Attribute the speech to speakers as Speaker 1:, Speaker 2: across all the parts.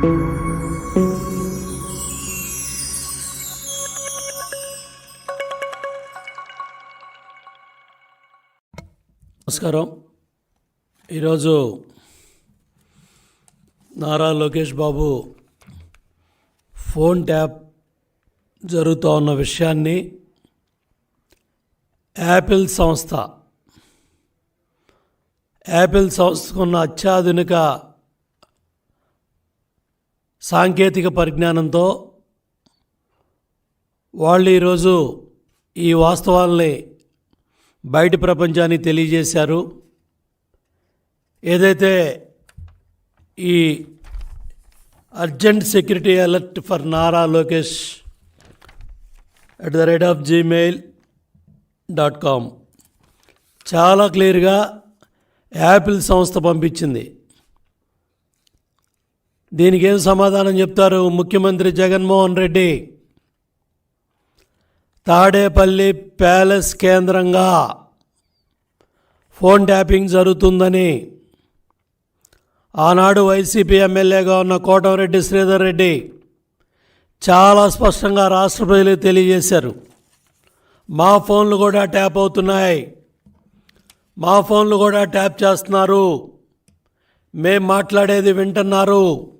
Speaker 1: నమస్కారం. ఈరోజు Nara Lokesh Babu phone tap జరుగుతూ ఉన్న విషయాన్ని యాపిల్ సంస్థ యాపిల్ సంస్థకున్న అత్యాధునిక సాంకేతిక పరిజ్ఞానంతో వాళ్ళు ఈరోజు ఈ వాస్తవాల్ని బయట ప్రపంచానికి తెలియజేశారు. ఏదైతే ఈ urgent security alert for Nara Lokesh at the rate of Gmail dot com చాలా క్లియర్గా యాపిల్ సంస్థ పంపించింది. దీనికి ఏం సమాధానం చెప్తారు ముఖ్యమంత్రి జగన్మోహన్ రెడ్డి? తాడేపల్లి ప్యాలెస్ కేంద్రంగా ఫోన్ ట్యాపింగ్ జరుగుతుందని ఆనాడు వైసీపీ ఎమ్మెల్యేగా ఉన్న కోటమిరెడ్డి శ్రీధర్ రెడ్డి చాలా స్పష్టంగా రాష్ట్ర ప్రజలకు తెలియజేశారు. మా ఫోన్లు కూడా ట్యాప్ అవుతున్నాయి. మా ఫోన్లు కూడా ట్యాప్ చేస్తున్నారు. మేము మాట్లాడేది వింటున్నారు.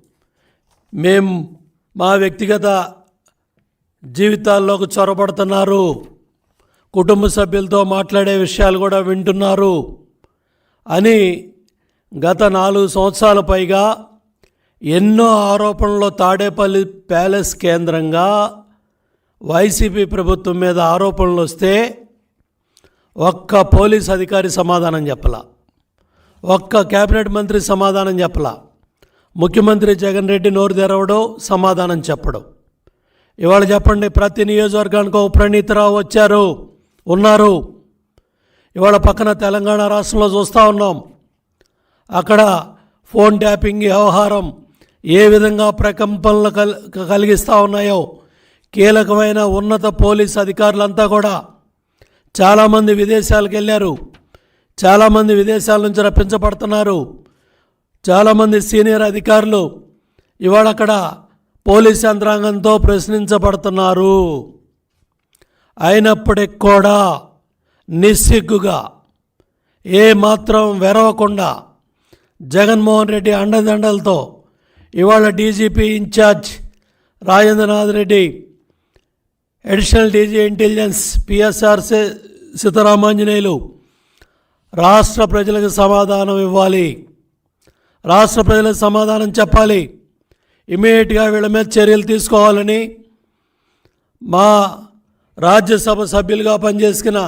Speaker 1: మేం మా వ్యక్తిగత జీవితాల్లోకి చొరబడుతున్నారు. కుటుంబ సభ్యులతో మాట్లాడే విషయాలు కూడా వింటున్నారు. అని గత నాలుగు సంవత్సరాల పైగా ఎన్నో ఆరోపణలు తాడేపల్లి ప్యాలెస్ కేంద్రంగా వైసీపీ ప్రభుత్వం మీద ఆరోపణలు వస్తే ఒక్క పోలీస్ అధికారి సమాధానం చెప్పలా. ఒక్క కేబినెట్ మంత్రి సమాధానం చెప్పలా. ముఖ్యమంత్రి జగన్ రెడ్డి నోరు తెరవడం సమాధానం చెప్పడం. ఇవాళ చెప్పండి ప్రతి నియోజకవర్గానికి ఒక ప్రణీతరావు వచ్చారు ఉన్నారు. ఇవాళ పక్కన తెలంగాణ రాష్ట్రంలో చూస్తూ ఉన్నాం. అక్కడ ఫోన్ ట్యాపింగ్ వ్యవహారం ఏ విధంగా ప్రకంపనలు కల్ కలిగిస్తూ ఉన్నాయో కీలకమైన ఉన్నత పోలీస్ అధికారులంతా కూడా చాలామంది విదేశాలకు వెళ్ళారు. చాలామంది విదేశాల నుంచి రప్పించబడుతున్నారు. చాలామంది సీనియర్ అధికారులు ఇవాళ అక్కడ పోలీస్ యంత్రాంగంతో ప్రశ్నించబడుతున్నారు. అయినప్పటికి కూడా నిస్సిగ్గుగా ఏ మాత్రం వెరవకుండా జగన్మోహన్ రెడ్డి అండదండలతో ఇవాళ DGP incharge Rajendranath Reddy additional DG intelligence PSR Seetharamanjaneyulu రాష్ట్ర ప్రజలకు సమాధానం ఇవ్వాలి. రాష్ట్ర ప్రజలకు సమాధానం చెప్పాలి. ఇమీడియట్గా వీళ్ళ మీద చర్యలు తీసుకోవాలని మా రాజ్యసభ సభ్యులుగా పనిచేసిన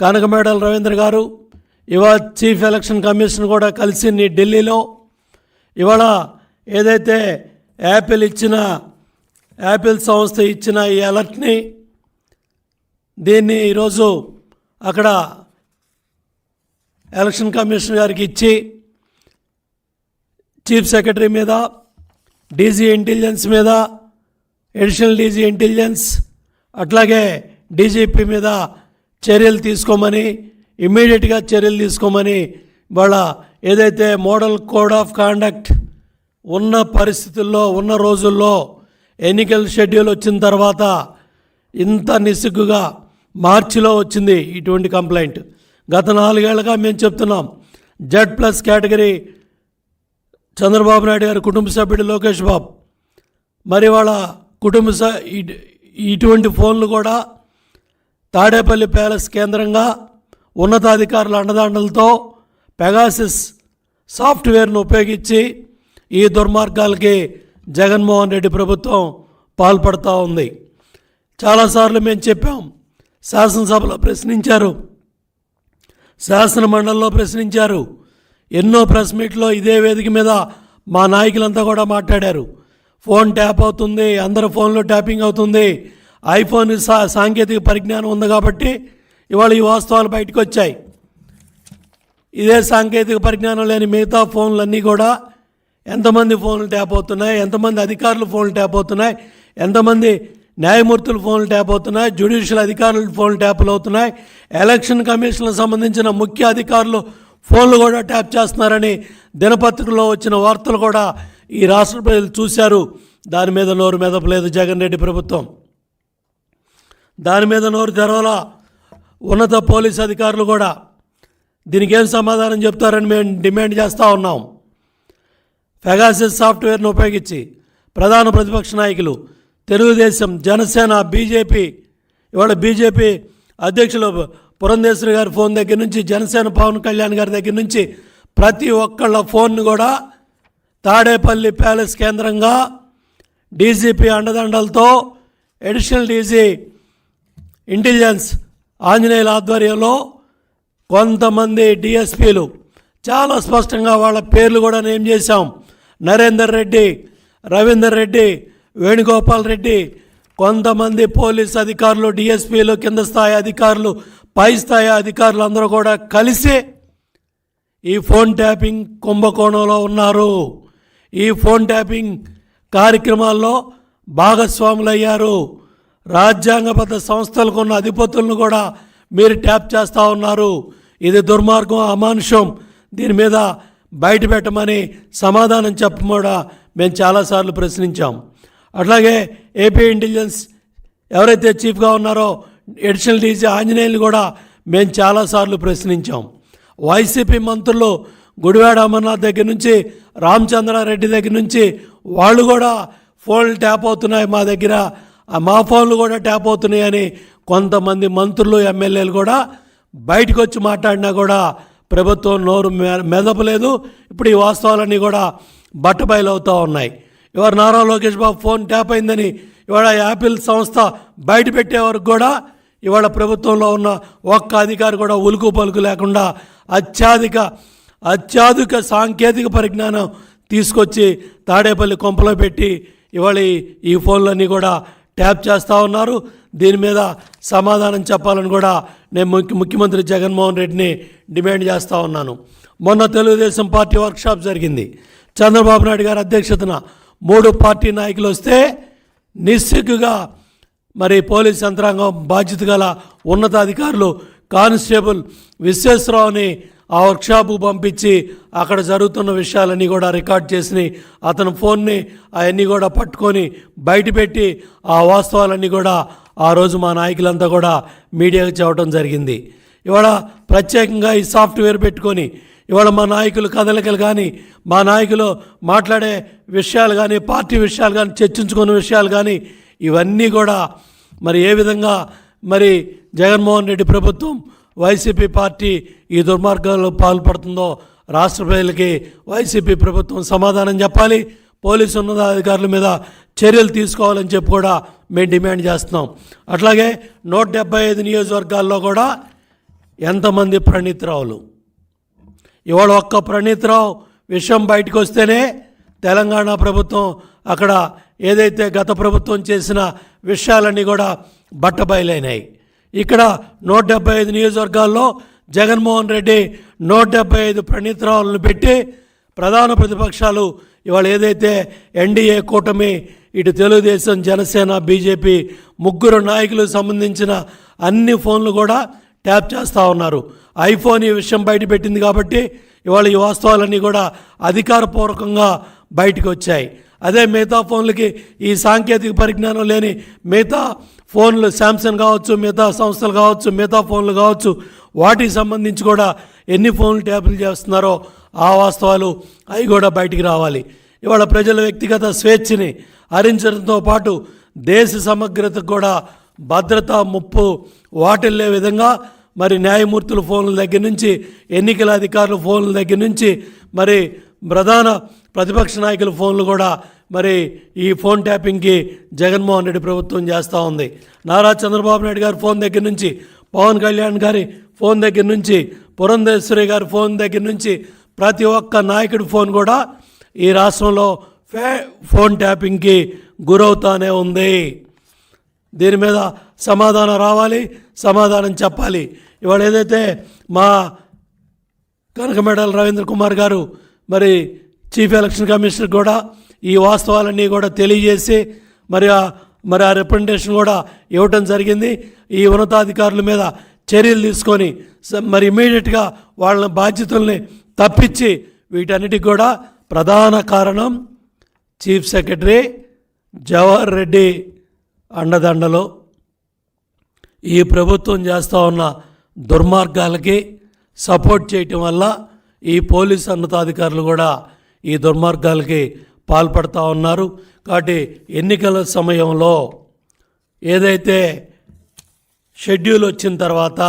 Speaker 1: కనకమేడల రవీంద్ర గారు ఇవాళ చీఫ్ ఎలక్షన్ కమిషన్ కూడా కలిసి ఢిల్లీలో. ఇవాళ ఏదైతే యాపిల్ ఇచ్చిన యాపిల్ సంస్థ ఇచ్చిన ఈ అలర్ట్ని దీన్ని ఈరోజు అక్కడ ఎలక్షన్ కమిషన్ గారికి ఇచ్చి చీఫ్ సెక్రటరీ మీద డీజీ ఇంటెలిజెన్స్ మీద అడిషనల్ డీజీ ఇంటెలిజెన్స్ అట్లాగే డీజీపీ మీద చర్యలు తీసుకోమని ఇమ్మీడియట్గా చర్యలు తీసుకోమని వాళ్ళ ఏదైతే మోడల్ కోడ్ ఆఫ్ కాండక్ట్ ఉన్న పరిస్థితుల్లో ఉన్న రోజుల్లో ఎన్నికల షెడ్యూల్ వచ్చిన తర్వాత ఇంత నిస్సిగ్గుగా మార్చిలో వచ్చింది ఇటువంటి కంప్లైంట్. గత నాలుగేళ్ళుగా మేము చెప్తున్నాం Z plus category Chandrababu Naidu గారి కుటుంబ సభ్యుడు లోకేష్ బాబు. మరి వాళ్ళ కుటుంబ స ఇటువంటి ఫోన్లు కూడా తాడేపల్లి ప్యాలెస్ కేంద్రంగా ఉన్నతాధికారుల అండదండలతో పెగాసిస్ సాఫ్ట్వేర్ను ఉపయోగించి ఈ దుర్మార్గాలకి జగన్మోహన్ రెడ్డి ప్రభుత్వం పాల్పడుతూ ఉంది. చాలాసార్లు మేము చెప్పాం శాసనసభలో ప్రశ్నించారు శాసన మండలిలో ప్రశ్నించారు ఎన్నో ప్రెస్ మీట్లో ఇదే వేదిక మీద మా నాయకులంతా కూడా మాట్లాడారు. ఫోన్ ట్యాప్ అవుతుంది అందరి ఫోన్లో ట్యాపింగ్ అవుతుంది. ఐఫోన్ సా సాంకేతిక పరిజ్ఞానం ఉంది కాబట్టి ఇవాళ ఈ వాస్తవాలు బయటకు వచ్చాయి. ఇదే సాంకేతిక పరిజ్ఞానం లేని మిగతా ఫోన్లన్నీ కూడా ఎంతమంది ఫోన్లు ట్యాప్ అవుతున్నాయి ఎంతమంది అధికారులు ఫోన్లు ట్యాప్ అవుతున్నాయి ఎంతమంది న్యాయమూర్తులు ఫోన్లు ట్యాప్ అవుతున్నాయి జ్యుడిషియల్ అధికారులు ఫోన్లు ట్యాప్లు అవుతున్నాయి ఎలక్షన్ కమిషన్లకు సంబంధించిన ముఖ్య అధికారులు ఫోన్లు కూడా ట్యాప్ చేస్తున్నారని దినపత్రికలో వచ్చిన వార్తలు కూడా ఈ రాష్ట్ర ప్రజలు చూశారు. దాని మీద నోరు మెదపలేదు జగన్ రెడ్డి ప్రభుత్వం. దాని మీద నోరు తెరవలా ఉన్నత పోలీస్ అధికారులు కూడా. దీనికి ఏం సమాధానం చెప్తారని మేము డిమాండ్ చేస్తూ ఉన్నాం. ఫెగాసిస్ సాఫ్ట్వేర్ను ఉపయోగించి ప్రధాన ప్రతిపక్ష నాయకులు తెలుగుదేశం జనసేన బీజేపీ ఇవాళ బీజేపీ అధ్యక్షులు పురంధేశ్వరి గారి ఫోన్ దగ్గర నుంచి జనసేన పవన్ కళ్యాణ్ గారి దగ్గర నుంచి ప్రతి ఒక్కళ్ళ ఫోన్ను కూడా తాడేపల్లి ప్యాలెస్ కేంద్రంగా డీజీపీ అండదండలతో అడిషనల్ డీజీ ఇంటెలిజెన్స్ ఆంజనేయుల ఆధ్వర్యంలో కొంతమంది డిఎస్పీలు చాలా స్పష్టంగా వాళ్ళ పేర్లు కూడా నేమ్ చేశాం? నరేందర్ రెడ్డి రవీందర్ రెడ్డి వేణుగోపాల్ రెడ్డి కొంతమంది పోలీస్ అధికారులు డిఎస్పీలు కింద స్థాయి అధికారులు పై స్థాయి అధికారులు అందరూ కూడా కలిసి ఈ ఫోన్ ట్యాపింగ్ కుంభకోణంలో ఉన్నారు. ఈ ఫోన్ ట్యాపింగ్ కార్యక్రమాల్లో భాగస్వాములయ్యారు. రాజ్యాంగబద్ధ సంస్థలకు ఉన్న అధిపతులను కూడా మీరు ట్యాప్ చేస్తూ ఉన్నారు. ఇది దుర్మార్గం అమానుషం. దీని మీద బయట పెట్టమని సమాధానం చెప్పడం కూడా మేము చాలాసార్లు ప్రశ్నించాం. అట్లాగే ఏపీ ఇంటెలిజెన్స్ ఎవరైతే చీఫ్గా ఉన్నారో ఎడిషనల్ డీజీ ఆంజనేయులు కూడా మేము చాలాసార్లు ప్రశ్నించాం. వైసీపీ మంత్రులు గుడివాడ అమర్నాథ్ దగ్గర నుంచి రామచంద్రారెడ్డి దగ్గర నుంచి వాళ్ళు కూడా ఫోన్లు ట్యాప్ అవుతున్నాయి మా దగ్గర. మా ఫోన్లు కూడా ట్యాప్ అవుతున్నాయని కొంతమంది మంత్రులు ఎమ్మెల్యేలు కూడా బయటకు వచ్చి మాట్లాడినా కూడా ప్రభుత్వం నోరు మె- మెదపలేదు. ఇప్పుడు ఈ వాస్తవాలన్నీ కూడా బట్టబయలవుతూ ఉన్నాయి. ఇవాళ నారా లోకేష్ బాబు ఫోన్ ట్యాప్ అయిందని ఇవాళ యాపిల్ సంస్థ బయట పెట్టే వరకు కూడా ఇవాళ ప్రభుత్వంలో ఉన్న ఒక్క అధికారి కూడా ఉలుకు పలుకు లేకుండా అత్యాధిక అత్యాధిక సాంకేతిక పరిజ్ఞానం తీసుకొచ్చి తాడేపల్లి కొంపలో పెట్టి ఇవాళ ఈ- ఈ ఫోన్లన్నీ కూడా ట్యాప్ చేస్తూ ఉన్నారు. దీని మీద సమాధానం చెప్పాలని కూడా నేను ముఖ్య ముఖ్యమంత్రి జగన్మోహన్ రెడ్డిని డిమాండ్ చేస్తూ ఉన్నాను. మొన్న తెలుగుదేశం పార్టీ వర్క్షాప్ జరిగింది. చంద్రబాబు నాయుడు గారి అధ్యక్షతన మూడు పార్టీ నాయకులు వస్తే నిస్సిగ్గుగా మరి పోలీస్ యంత్రాంగం బాధ్యత గల ఉన్నతాధికారులు కానిస్టేబుల్ విశ్వేశ్వరరావుని ఆ వర్క్షాప్కు పంపించి అక్కడ జరుగుతున్న విషయాలన్నీ కూడా రికార్డ్ చేసి అతని ఫోన్ని అవన్నీ కూడా పట్టుకొని బయటపెట్టి ఆ వాస్తవాలన్నీ కూడా ఆ రోజు మా నాయకులంతా కూడా మీడియాకు చెప్పడం జరిగింది. ఇవాళ ప్రత్యేకంగా ఈ సాఫ్ట్వేర్ పెట్టుకొని ఇవాళ మా నాయకులు కదలికలు కానీ మా నాయకులు మాట్లాడే విషయాలు కానీ పార్టీ విషయాలు కానీ చర్చించుకున్న విషయాలు కానీ ఇవన్నీ కూడా మరి ఏ విధంగా మరి జగన్మోహన్ రెడ్డి ప్రభుత్వం వైసీపీ పార్టీ ఈ దుర్మార్గాల్లో పాల్పడుతుందో రాష్ట్ర ప్రజలకి వైసీపీ ప్రభుత్వం సమాధానం చెప్పాలి. పోలీసు ఉన్నతాధికారుల మీద చర్యలు తీసుకోవాలని చెప్పి కూడా మేము డిమాండ్ చేస్తున్నాం. అట్లాగే నూట డెబ్బై ఐదు నియోజకవర్గాల్లో కూడా ఎంతమంది ప్రణీత్ రావులు ఇవాళ ఒక్క ప్రణీత్ రావు విషయం బయటకు వస్తేనే తెలంగాణ ప్రభుత్వం అక్కడ ఏదైతే గత ప్రభుత్వం చేసిన విషయాలన్నీ కూడా బట్టబయలైనాయి. ఇక్కడ నూట డెబ్బై ఐదు నియోజకవర్గాల్లో జగన్మోహన్ రెడ్డి నూట డెబ్బై ఐదు ప్రణీతరావులను పెట్టి ప్రధాన ప్రతిపక్షాలు ఇవాళ ఏదైతే ఎన్డీఏ కూటమి ఇటు తెలుగుదేశం జనసేన బీజేపీ ముగ్గురు నాయకులకు సంబంధించిన అన్ని ఫోన్లు కూడా ట్యాప్ చేస్తూ ఉన్నారు. ఐఫోన్ ఈ విషయం బయట పెట్టింది కాబట్టి ఇవాళ ఈ వాస్తవాలన్నీ కూడా అధికారపూర్వకంగా బయటకు వచ్చాయి. అదే మిగతా ఫోన్లకి ఈ సాంకేతిక పరిజ్ఞానం లేని మిగతా ఫోన్లు శాంసంగ్ కావచ్చు మిగతా సంస్థలు కావచ్చు మిగతా ఫోన్లు కావచ్చు వాటికి సంబంధించి కూడా ఎన్ని ఫోన్లు ట్యాపులు చేస్తున్నారో ఆ వాస్తవాలు అవి కూడా బయటికి రావాలి. ఇవాళ ప్రజల వ్యక్తిగత స్వేచ్ఛని హరించడంతో పాటు దేశ సమగ్రతకు కూడా భద్రత ముప్పు వాటిల్లే విధంగా మరి న్యాయమూర్తుల ఫోన్ల దగ్గర నుంచి ఎన్నికల అధికారుల ఫోన్ల దగ్గర నుంచి మరి ప్రధాన ప్రతిపక్ష నాయకుల ఫోన్లు కూడా మరి ఈ ఫోన్ ట్యాపింగ్కి జగన్మోహన్ రెడ్డి ప్రభుత్వం చేస్తూ ఉంది. నారా చంద్రబాబు నాయుడు గారి ఫోన్ దగ్గర నుంచి పవన్ కళ్యాణ్ గారి ఫోన్ దగ్గర నుంచి పురంధేశ్వరి గారి ఫోన్ దగ్గర నుంచి ప్రతి ఒక్క నాయకుడి ఫోన్ కూడా ఈ రాష్ట్రంలో ఫే ఫోన్ ట్యాపింగ్కి గురవుతానే ఉంది. దీని మీద సమాధానం రావాలి సమాధానం చెప్పాలి. ఇవాళ ఏదైతే మా కనకమేడల రవీంద్ర కుమార్ గారు మరి చీఫ్ ఎలక్షన్ కమిషనర్ కూడా ఈ వాస్తవాలన్నీ కూడా తెలియజేసి మరి మరి ఆ రిప్రజెంటేషన్ కూడా ఇవ్వటం జరిగింది. ఈ ఉన్నతాధికారుల మీద చర్యలు తీసుకొని స- మరి ఇమీడియట్గా వాళ్ళ బాధ్యతల్ని తప్పించి వీటన్నిటికి కూడా ప్రధాన కారణం చీఫ్ సెక్రటరీ జవహర్ రెడ్డి అండదండలో. ఈ ప్రభుత్వం చేస్తూ ఉన్న దుర్మార్గాలకి సపోర్ట్ చేయటం వల్ల ఈ పోలీస్ ఉన్నతాధికారులు కూడా ఈ దుర్మార్గాలకి పాల్పడుతూ ఉన్నారు. కాబట్టి ఎన్నికల సమయంలో ఏదైతే షెడ్యూల్ వచ్చిన తర్వాత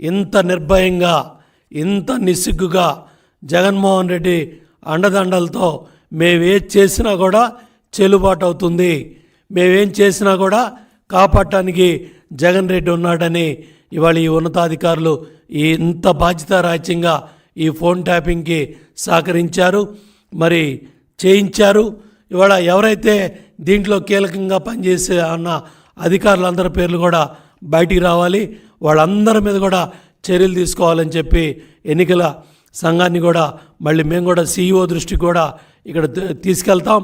Speaker 1: ఇంత నిర్భయంగా ఇంత నిస్సిగ్గుగా జగన్మోహన్ రెడ్డి అండదండలతో మేమేం చేసినా కూడా చెల్లుబాటు అవుతుంది. మేమేం చేసినా కూడా కాపాడటానికి జగన్ రెడ్డి ఉన్నాడని ఇవాళ ఈ ఉన్నతాధికారులు ఈ ఇంత బాధ్యతారాజ్యంగా ఈ ఫోన్ ట్యాపింగ్కి సహకరించారు మరి చేయించారు. ఇవాళ ఎవరైతే దీంట్లో కీలకంగా పనిచేసే అన్న అధికారులందరి పేర్లు కూడా బయటికి రావాలి. వాళ్ళందరి మీద కూడా చర్యలు తీసుకోవాలని చెప్పి ఎన్నికల సంఘాన్ని కూడా మళ్ళీ మేము కూడా సీఈఓ దృష్టికి కూడా ఇక్కడ తీసుకెళ్తాం.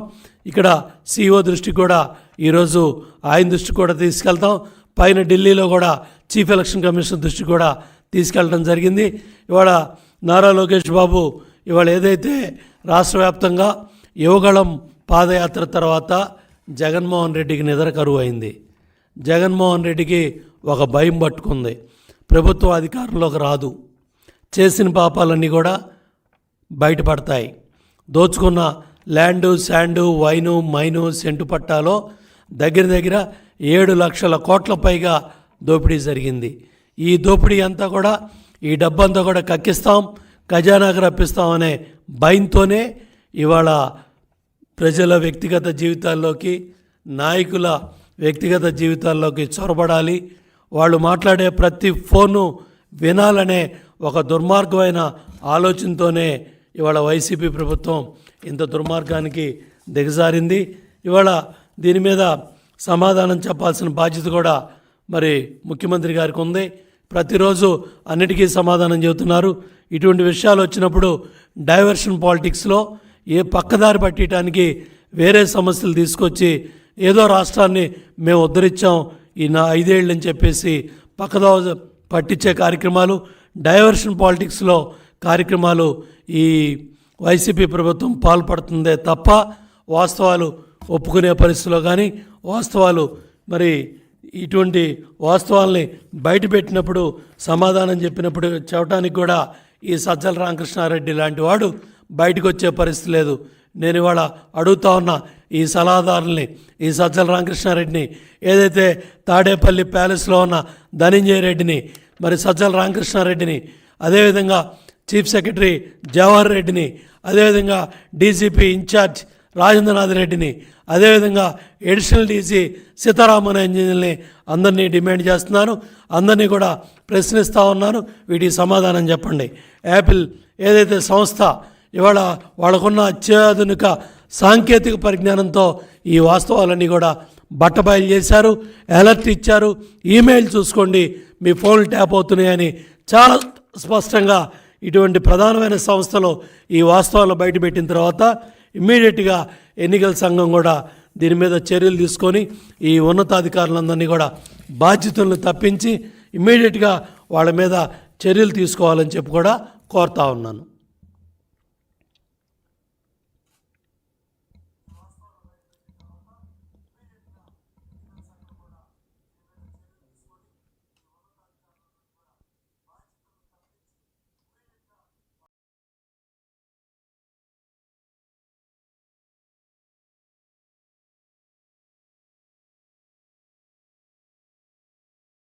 Speaker 1: ఇక్కడ సీఈఓ దృష్టికి కూడా ఈరోజు ఆయన దృష్టికి కూడా తీసుకెళ్తాం. పైన ఢిల్లీలో కూడా చీఫ్ ఎలక్షన్ కమిషన్ దృష్టికి కూడా తీసుకెళ్ళడం జరిగింది. ఇవాళ నారా లోకేష్ బాబు ఇవాళ ఏదైతే రాష్ట్ర వ్యాప్తంగా యువగళం పాదయాత్ర తర్వాత జగన్మోహన్ రెడ్డికి నిద్ర కరువు అయింది. జగన్మోహన్ రెడ్డికి ఒక భయం పట్టుకుంది. ప్రభుత్వం అధికారంలోకి రాదు. చేసిన పాపాలన్నీ కూడా బయటపడతాయి. దోచుకున్న land sand wine mine cent పట్టాలో దగ్గర దగ్గర ఏడు లక్షల కోట్ల పైగా దోపిడీ జరిగింది. ఈ దోపిడీ అంతా కూడా ఈ డబ్బంతా కూడా కక్కిస్తాం ఖజానాకు రప్పిస్తాం అనే భయంతోనే ఇవాళ ప్రజల వ్యక్తిగత జీవితాల్లోకి నాయకుల వ్యక్తిగత జీవితాల్లోకి చొరబడాలి. వాళ్ళు మాట్లాడే ప్రతి ఫోను వినాలనే ఒక దుర్మార్గమైన ఆలోచనతోనే ఇవాళ వైసీపీ ప్రభుత్వం ఇంత దుర్మార్గానికి దిగజారింది. ఇవాళ దీని మీద సమాధానం చెప్పాల్సిన బాధ్యత కూడా మరి ముఖ్యమంత్రి గారికి ఉంది. ప్రతిరోజు అన్నిటికీ సమాధానం చెబుతున్నారు. ఇటువంటి విషయాలు వచ్చినప్పుడు డైవర్షన్ పాలిటిక్స్లో ఏ పక్కదారి పట్టడానికి వేరే సమస్యలు తీసుకొచ్చి ఏదో రాష్ట్రాన్ని మేము ఉద్ధరించాం ఈ నా ఐదేళ్ళని చెప్పేసి పక్కదో పట్టించే కార్యక్రమాలు డైవర్షన్ పాలిటిక్స్లో కార్యక్రమాలు ఈ వైసీపీ ప్రభుత్వం పాల్పడుతుందే తప్ప వాస్తవాలు ఒప్పుకునే పరిస్థితిలో కానీ వాస్తవాలు మరి ఇటువంటి వాస్తవాల్ని బయటపెట్టినప్పుడు సమాధానం చెప్పినప్పుడు చెప్పడానికి కూడా ఈ సజ్జల రామకృష్ణారెడ్డి లాంటి వాడు బయటకు వచ్చే పరిస్థితి లేదు. నేను ఇవాళ అడుగుతా ఉన్న ఈ సలహాదారుల్ని ఈ సజ్జల రామకృష్ణారెడ్డిని ఏదైతే తాడేపల్లి ప్యాలెస్లో ఉన్న ధనంజయ రెడ్డిని మరి సజ్జల రామకృష్ణారెడ్డిని అదేవిధంగా చీఫ్ సెక్రటరీ జవహర్ రెడ్డిని అదేవిధంగా డీజీపీ ఇన్ఛార్జ్ రాజేంద్రనాథ్ రెడ్డిని అదేవిధంగా ఎడిషనల్ డీసీ సీతారామన్ ఇంజనీర్ని అందరినీ డిమాండ్ చేస్తున్నాను. అందరినీ కూడా ప్రశ్నిస్తూ ఉన్నాను. వీటికి సమాధానం చెప్పండి. యాపిల్ ఏదైతే సంస్థ ఇవాళ వాళ్ళకున్న అత్యాధునిక సాంకేతిక పరిజ్ఞానంతో ఈ వాస్తవాలన్నీ కూడా బట్టబయలు చేశారు అలర్ట్ ఇచ్చారు. ఈమెయిల్ చూసుకోండి. మీ ఫోన్లు ట్యాప్ అవుతున్నాయని చాలా స్పష్టంగా ఇటువంటి ప్రధానమైన సంస్థలో ఈ వాస్తవాలు బయటపెట్టిన తర్వాత ఇమ్మీడియట్గా ఎన్నికల సంఘం కూడా దీని మీద చర్యలు తీసుకొని ఈ ఉన్నతాధికారులందరినీ కూడా బాధ్యతలను తప్పించి ఇమ్మీడియట్గా వాళ్ళ మీద చర్యలు తీసుకోవాలని చెప్పి కూడా కోరుతా ఉన్నాను.